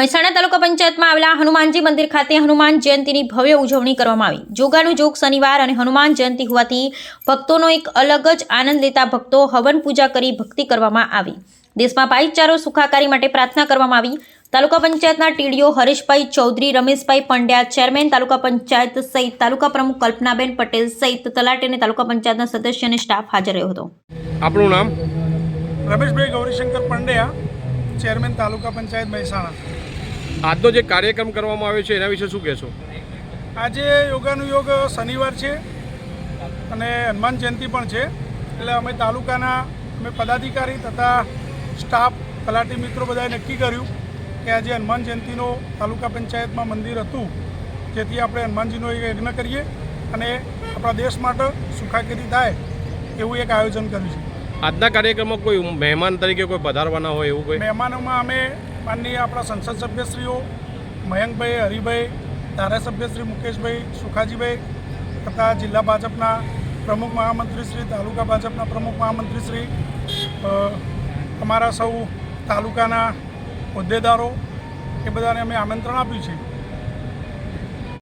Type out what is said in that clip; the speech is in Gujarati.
મહેસાણા તાલુકા પંચાયતમાં આવેલા હનુમાનજી મંદિર ખાતે હનુમાન જયંતીની ભવ્ય ઉજવણી કરવામાં આવી. જોગાનું જોગ શનિવાર અને હનુમાન જયંતી હોવાથી ભક્તોનો એક અલગ જ આનંદ લેતા ભક્તો હવન પૂજા કરી ભક્તિ કરવામાં આવી. દેશમાં ભાઈચારો સુખાકારી માટે પ્રાર્થના કરવામાં આવી. તાલુકા પંચાયતના ટીડીઓ હરેશભાઈ ચૌધરી રમેશભાઈ પંડ્યા ચેરમેન તાલુકા પંચાયત સહિત તાલુકા પ્રમુખ કલ્પનાબેન પટેલ સહિત તલાટી અને તાલુકા પંચાયતના સદસ્ય અને સ્ટાફ હાજર રહ્યો હતો. આપણું નામ? રમેશભાઈ ગૌરીશંકર પંડ્યા ચેરમેન તાલુકા પંચાયત મહેસાણા. આજનો જે કાર્યક્રમ કરવામાં આવ્યો છે એના વિશે શું કહેશો? આજે યોગાનુયોગ શનિવાર છે અને હનુમાન જયંતિ પણ છે. એટલે અમે તાલુકાના અમે પદાધિકારી તથા સ્ટાફ તલાટી મિત્રો બધાએ નક્કી કર્યું કે આજે હનુમાન જયંતિનો તાલુકા પંચાયતમાં મંદિર હતું જેથી આપણે હનુમાનજીનો એક યજ્ઞ કરીએ અને આપણા દેશ માટે સુખાકારી થાય એવું એક આયોજન કર્યું છે. આજના કાર્યક્રમમાં કોઈ મહેમાન તરીકે કોઈ પધારવાના હોય એવું કોઈ? મહેમાનોમાં અમે માનનીય આપણા સંસદ સભ્યશ્રીઓ, મયંકભાઈ, હરિભાઈ ધારાસભ્ય શ્રી મુકેશભાઈ, સુખાજીભાઈ તથા જિલ્લા ભાજપના પ્રમુખ મહામંત્રી શ્રી, તાલુકા ભાજપના પ્રમુખ મહામંત્રી શ્રી અમારા સૌ તાલુકાના હોદ્દેદારો, એ બધાને અમે આમંત્રણ આપ્યું છે.